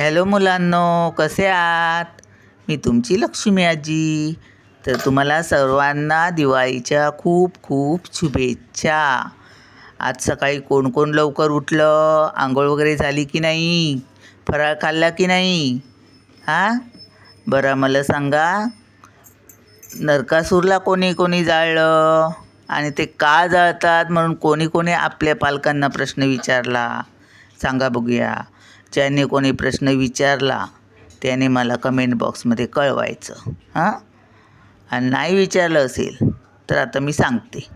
Hello मुलांनो कसे आहात? मी तुमची लक्ष्मी आजी. तर तुम्हाला सर्वांना दिवाळीच्या खूप खूप शुभेच्छा. आज सकाळी कोण कोण लवकर उठलं? आंघोळ वगैरे झाली की नाही? फराळ खाल्ला की नाही? हां? बरं मला सांगा नरकासूरला कोणी कोणी जाळलं? आणि ते का जाळतात? म्हणून कोणी कोणी आपल्या पालकांना प्रश्न विचारला. सांगा बघूया. ज्याने कोणी प्रश्न विचारला त्याने मला कमेंट बॉक्समध्ये कळवायचं. हां? आणि नाही विचारलं असेल तर आता मी सांगते.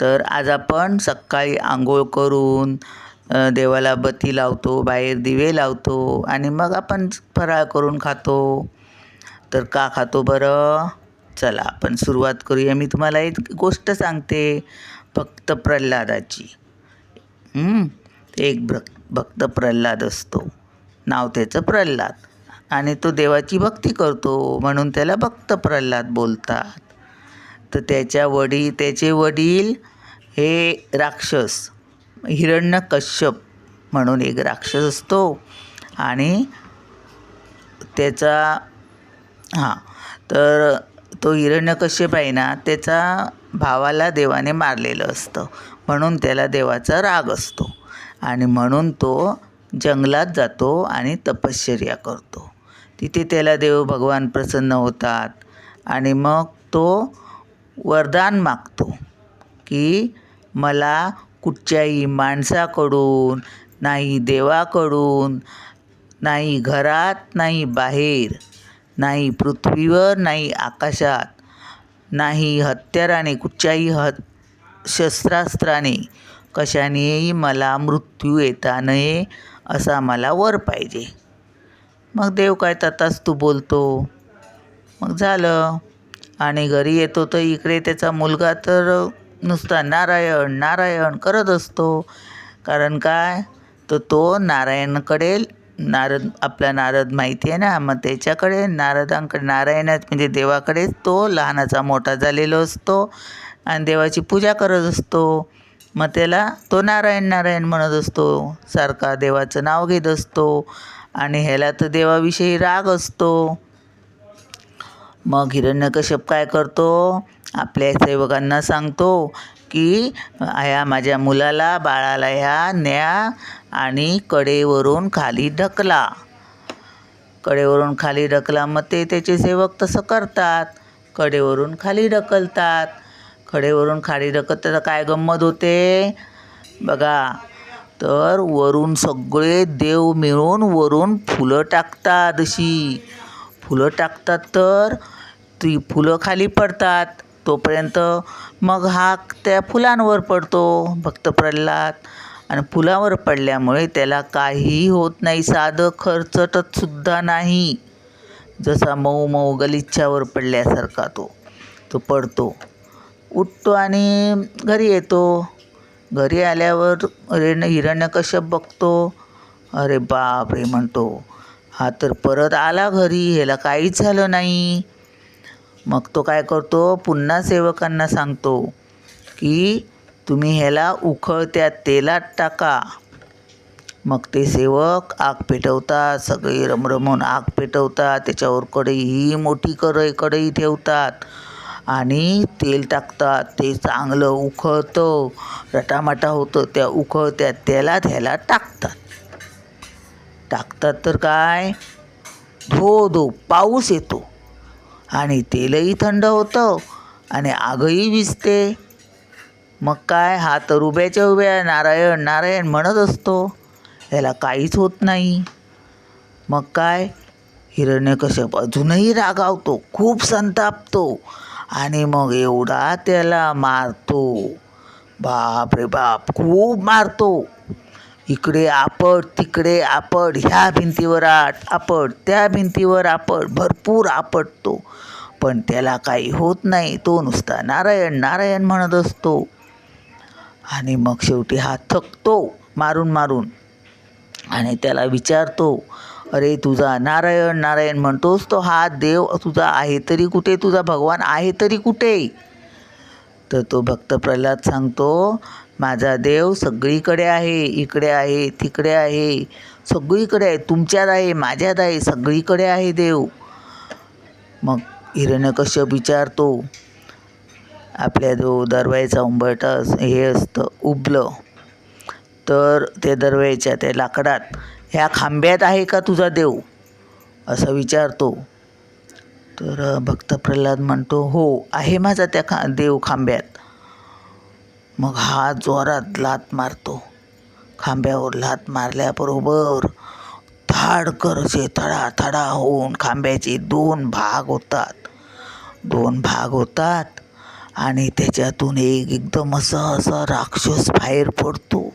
तर आज आपण सकाळी आंघोळ करून देवाला बत्ती लावतो बाहेर दिवे लावतो आणि मग आपण फराळ करून खातो. तर का खातो बरं? चला आपण सुरुवात करूया. मी तुम्हाला एक गोष्ट सांगते फक्त प्रल्हादाची. एक भक भक्त प्रल्हाद असतो. नाव त्याचं प्रल्हाद. आणि तो देवाची भक्ती करतो म्हणून त्याला भक्त प्रल्हाद बोलतात. तर त्याच्या वडील त्याचे वडील हे राक्षस हिरण्यकश्यप म्हणून एक राक्षस असतो. आणि त्याचा हां तर तो हिरण्यकश्यप आहे ना त्याचा भावाला देवाने मारलेलं असतं. म्हणून त्याला देवाचा राग असतो. आणि म्हणून तो जंगलात जातो आणि तपश्चर्या करतो. तिथे त्याला देव भगवान प्रसन्न होतात. आणि मग तो वरदान मागतो की मला कुठच्याही माणसाकडून नाही देवाकडून नाही घरात नाही बाहेर नाही पृथ्वीवर नाही आकाशात नाही हत्याराने कुठच्याही ह शस्त्रास्त्राने. कशानेही मला मृत्यू येता नये असा मला वर पाहिजे. मग देव काय तताच तू बोलतो? मग झालं. आणि घरी येतो तर इकडे त्याचा मुलगा तर नुसता नारायण नारायण करत असतो. कारण काय? तर तो नारायणकडे नारद आपला नारद माहिती आहे ना? मग त्याच्याकडे नारदांकडे नारायणात म्हणजे देवाकडेच तो लहानाचा मोठा झालेलो असतो. आणि देवाची पूजा करत असतो. मग त्याला तो नारायण नारायण म्हणत असतो. सारखा देवाचं नाव घेत असतो. आणि ह्याला तर देवाविषयी राग असतो. मग हिरण्यकश्यप काय करतो? आपल्या सेवकांना सांगतो की ह्या माझ्या मुलाला बाळाला ह्या न्या आणि कडेवरून खाली ढकला. कडेवरून खाली ढकला मग ते त्याचे सेवक तसं करतात. कडेवरून खाली ढकलतात. कडेवरून खाली तर काय गंमत होते? बघा तर वरून सगळे देव मिळून वरून फुलं टाकतात अशी. फुलं टाकतात तर ती फुलं खाली पडतात. तोपर्यंत मग हा त्या फुलांवर पडतो भक्त प्रल्हाद. आणि फुलावर पडल्यामुळे त्याला काहीही होत नाही साधं खर्चटतसुद्धा नाही. जसा मऊ मऊ गलिच्छावर पडल्यासारखा तो तो पडतो. उठतो आणि घरी येतो. घरी आल्यावर हिरण्य हिरण्यकश्यप बघतो. अरे बाप रे म्हणतो हा तर परत आला घरी ह्याला काहीच झालं नाही. मग तो काय करतो पुन्हा सेवकांना सांगतो की तुम्ही ह्याला उखळत्या तेलात टाका. मग ते सेवक आग पेटवतात सगळे रमरमून आग पेटवतात त्याच्यावर कढई ही मोठी कढई कढई ठेवतात. आणि तेल टाकतात ते चांगलं उखळतं रटामाटा होतं त्या उखळत्या तेलात ह्याला टाकतात. टाकतात तर काय? धो धो पाऊस येतो. आणि तेलही थंड होतं आणि आगही विजते. मग काय? हा तर उभ्याच्या उभ्या नारायण नारायण म्हणत असतो. याला काहीच होत नाही. मग काय? हिरण्यकश्यप अजूनही रागावतो खूप संतापतो. आणि मग एवढा त्याला मारतो. बाप रे बाप खूप मारतो. इकडे आपट तिकडे आपट ह्या भिंतीवर आट आपट त्या भिंतीवर आपट भरपूर आपटतो पण त्याला काही होत नाही तो नुसता नारायण नारायण म्हणत असतो. आणि मग शेवटी हा थकतो मारून मारून. आणि त्याला विचारतो अरे तुझा नारायण नारायण म्हणतोस तो हा देव तुझा आहे तरी कुठे? तुझा भगवान आहे तरी कुठे? तर तो भक्त प्रल्हाद सांगतो माझा देव सगळीकडे आहे इकडे आहे तिकडे आहे सगळीकडे आहे तुमच्यात आहे माझ्यात आहे सगळीकडे आहे देव. मग हिरण्यकश्यप विचारतो आपल्या जो दरवाईचा उंबरटा हे असतं उबलं. तर ते दरवाईच्या त्या लाकडात ह्या खांब्यात आहे का तुझा देव? असं विचारतो. तर भक्त प्रल्हाद म्हणतो हो आहे माझा त्या खा देव खांब्यात. मग हा जोरात लात मारतो. खांब्यावर लात मारल्याबरोबर धाडकर असे थडा थडा होऊन खांब्याचे दोन भाग होतात. दोन भाग होतात आणि त्याच्यातून एक एकदम असं असं राक्षस बाहेर पडतो.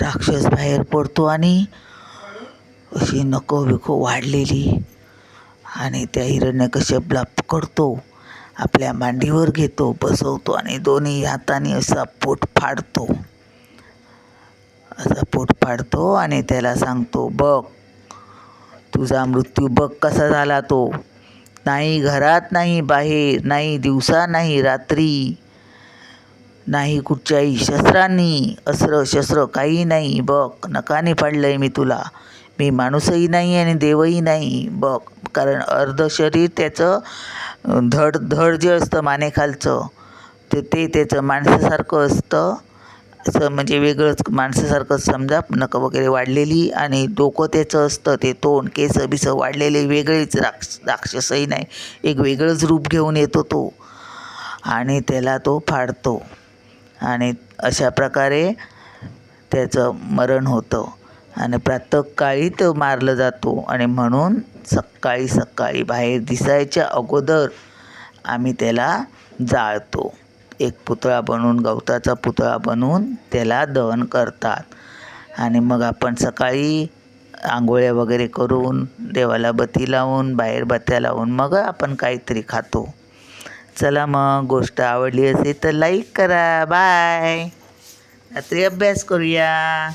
राक्षस बाहेर पडतो आणि अशी नको विको वाढलेली. आणि त्या हिरण्यकश्यपला पकडतो आपल्या मांडीवर घेतो बसवतो आणि दोन्ही हाताने असा पोट फाडतो. असा पोट फाडतो आणि त्याला सांगतो बघ तुझा मृत्यू बघ कसा झाला तो. नाही घरात नाही बाहेर नाही दिवसा नाही रात्री नाही कुठच्याही शस्त्रांनी अस्त्र शस्त्र काही नाही. बघ नकाने पाडलं आहे मी तुला. मी माणूसही नाही आणि देवही नाही. बघ कारण अर्ध शरीर त्याचं धड धड जे असतं मानेखालचं ते ते त्याचं माणसासारखं असतं. असं म्हणजे वेगळंच माणसासारखं समजा नकं वगैरे वाढलेली आणि डोकं त्याचं असतं ते तोंड केस बिसं वाढलेले वेगळेच राक्ष राक्षसही नाही. एक वेगळंच रूप घेऊन येतो तो आणि त्याला तो फाडतो. आणि अशा प्रकारे त्याचं मरण होतं. आणि प्रातःकाळी तो मारलं जातो. आणि म्हणून सकाळी सकाळी बाहेर दिसायच्या अगोदर आम्ही त्याला जाळतो. एक पुतळा बनवून गवताचा पुतळा बनवून त्याला दहन करतात. आणि मग आपण सकाळी आंघोळ्या वगैरे करून देवाला बत्ती लावून बाहेर बत्त्या लावून मग आपण काहीतरी खातो. चला मग गोष्ट आवडली असेल तर लाईक करा. बाय रात्री अभ्यास करूया.